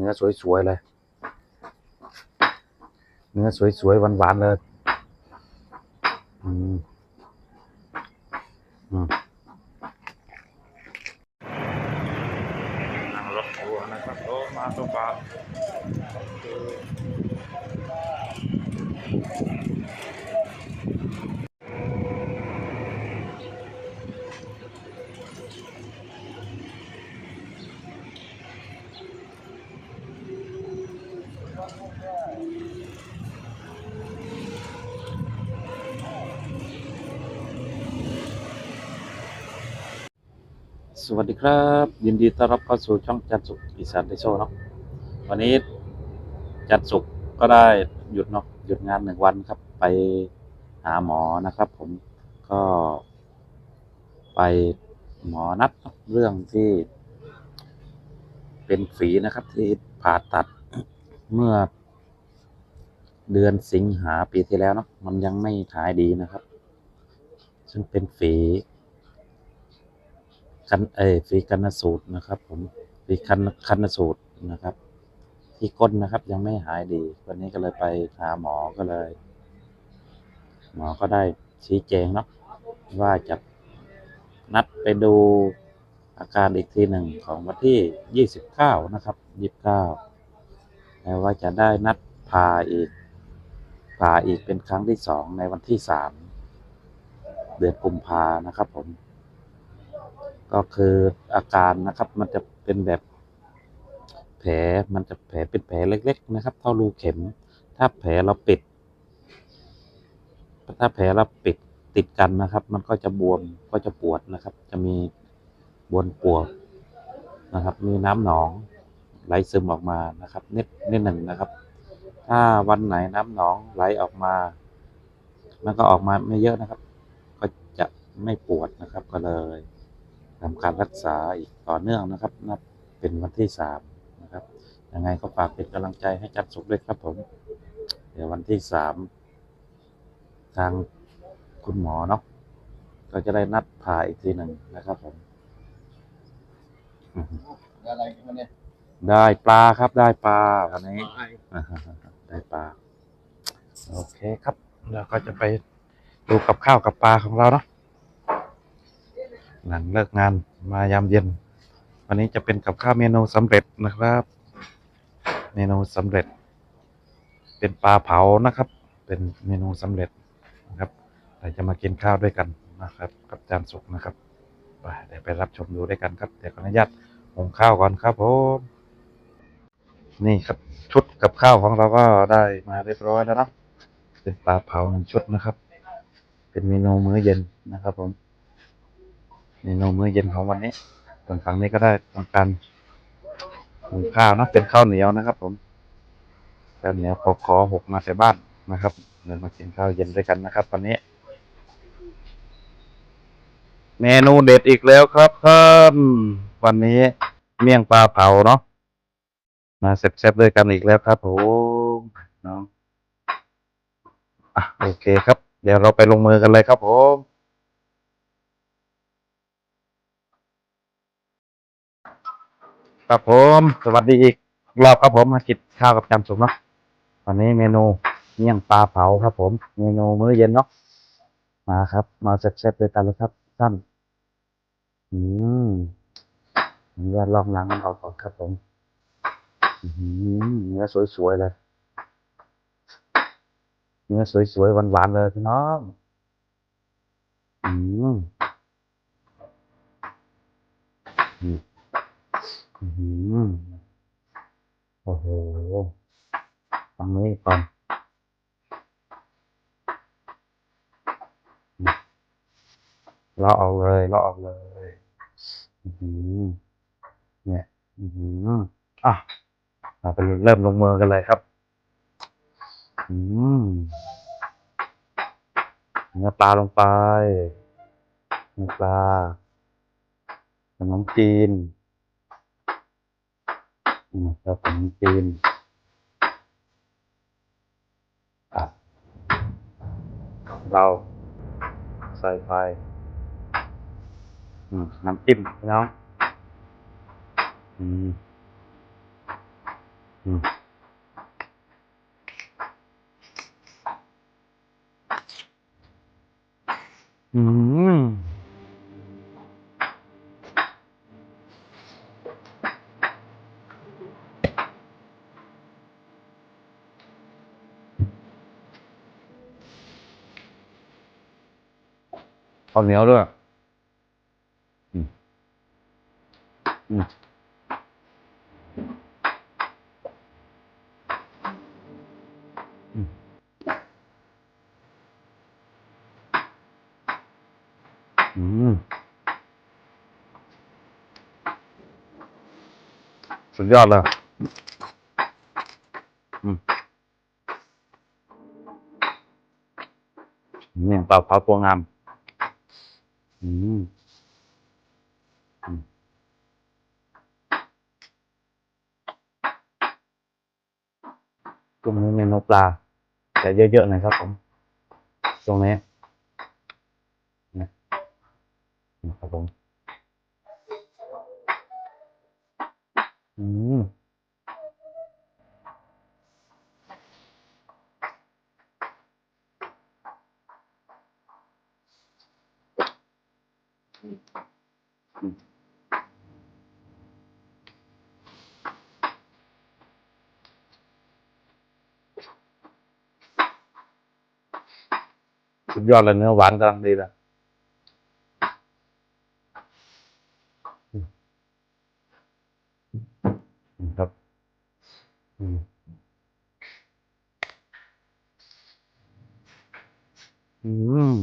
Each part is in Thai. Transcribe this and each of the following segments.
เนื้อสวยๆเลย เนื้อสวยๆหวานๆเลยอืมอืมนั่งรถทัวร์นะครับโอ้มาตัวปลา สวัสดีครับ ยินดีต้อนรับเข้าสู่ช่องจันทร์สุขอีสานไดโชว์เนาะวันนี้จันทร์สุขก็ได้หยุดเนาะหยุดงานหนึ่งวันครับ ไปหาหมอนะครับ ผมก็ไปหมอนัดเรื่องที่เป็นฝีนะครับ ที่ผ่าตัด เมื่อเดือนสิงหาปีที่แล้วเนาะมันยังไม่ขายดีนะครับ ซึ่งเป็นฝีคันเอฝีคันสูตรนะครับ ผมฝีคันคันสูตรนะครับ ที่ก้นนะครับยังไม่หายดี วันนี้ก็เลยไปหาหมอก็เลย หมอก็ได้ชี้แจงเนาะว่าจะนัดไปดูอาการอีกทีหนึ่งของวันที่ 29 นะครับ 29 ม้ว่าจะได้นัดผ่าอีกผ่าอีกเป็นครั้งที่สองในวันที่สามเดือนกุมภานะครับผม ก็คืออาการนะครับ มันจะเป็นแบบแผลมันจะแผลเป็นแผลเล็ก ๆ นะครับ เท่ารูเข็ม ถ้าแผลเราปิด ถ้าแผลเราปิดติดกันนะครับ มันก็จะบวมก็จะปวดนะครับ จะมีบวมปวดนะครับ มีน้ำหนอง ไหลซึมออกมานะครับนิดนิดหนึ่งนะครับ ถ้าวันไหนน้ำหนองไหลออกมา มันก็ออกมาไม่เยอะนะครับ ก็จะไม่ปวดนะครับก็เลยทำการรักษาอีกต่อเนื่องนะครับนับเป็นวันที่สามนะครับยังไงก็ฝากเป็นกำลังใจให้จัดสุขด้วยครับผม เดี๋ยววันที่สามทางคุณหมอเนาะก็จะได้นัดผ่าอีกทีหนึ่งนะครับผมอะไรกันเนี่ย ได้ปลาครับได้ปลาวันนี้ไอ้อ่าฮะได้ปลาโอเคครับเราก็จะไปดูกับข้าวกับปลาของเราเนาะหลังเลิกงานมายามเย็น วันนี้จะเป็นกับข้าวเมนูสำเร็จนะครับ เมนูสำเร็จ เป็นปลาเผานะครับ เป็นเมนูสำเร็จนะครับเราจะมากินข้าวด้วยกันนะครับกับจานสุกนะครับไปเดี๋ยวไปรับชมดูด้วยกันครับเดี๋ยวขออนุญาตหุงข้าวก่อนครับผม นี่ครับชุดกับข้าวของเราก็ได้มาเรียบร้อยแล้วนะเป็นปลาเผาหนึ่งชุดนะครับ เป็นเมนูมื้อเย็นนะครับ ผมเมนูมื้อเย็นของวันนี้ส่วนฝั่งนี้ก็ได้ทำการหุงข้าวนะเป็นข้าวเหนียวนะครับ ผมข้าวเหนียวพอขอหกมาใส่บ้านนะครับเดินมากินข้าวเย็นด้วยกันนะครับวันนี้ เมนูเด็ดอีกแล้วครับท่านวันนี้เมี่ยงปลาเผาเนาะ มาเซ็บๆด้วยกันอีกแล้วครับผมน้องอะโอเคครับ เดี๋ยวเราไปลงมือกันเลยครับผมครับผม สวัสดีอีกรอบครับผมมากินข้าวกับจำสุกเนาะวันนี้เมนูเมี่ยงปลาเผาครับผม เมนูมื้อเย็นเนาะมาครับ มาเซ็บๆด้วยกันเลยครับท่านอืมขออนุญาตลองล้างมันออกก่อนครับผม เนื้อสวยๆเลย เนื้อสวยๆหวานๆเลยพี่น้องอืมอืมอื้อหือโอ้โหฟังนี้ก่อนเลาะออกเลยเลาะออกเลย อือเนี่ย อือหืออะ เราไปเริ่มลงมือกันเลยครับ อืมเนื้อปลาลงไปเนื้อปลาขนมจีนอืมแล้วขนมจีนอะเราใส่ไฟอืมน้ำจิ้มน้องอืม อืมข้าวเหนียวด้วย อืม อืม อืม อืม สุดยอดเลยอืมเนี่ยปลาเผาตัวงาม อืมอืมตรงนี้เมนูปลาแต่เยอะๆหน่อยครับผม ตรงนี้นะครับผม อืมสุดยอดเลยเนื้อหวานกำลังดีเลยอืมอืมครับ อืมอืม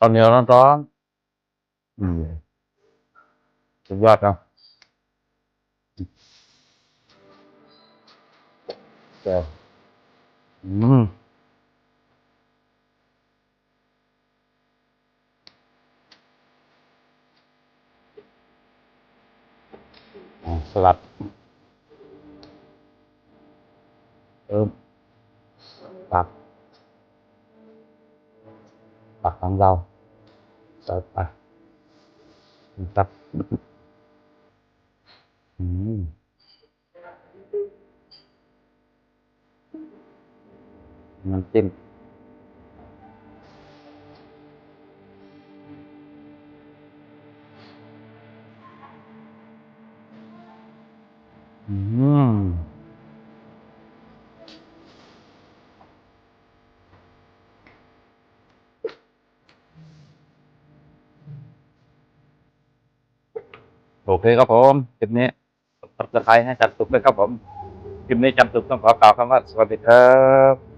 ตอนเหนีย วร้อนๆอืมสุดยอดเนาะแซ่บอืม อ่าสลัดเอิมปัก ปักของเราใส่ไปตับอืม น้ำจิ้มอืมโอเคครับผมคลิปนี้ตัดสไครให้จัดตุกด้วยครับผมคลิปนี้จัดตุกต้องขอกล่าวคำว่าสวัสดีครับ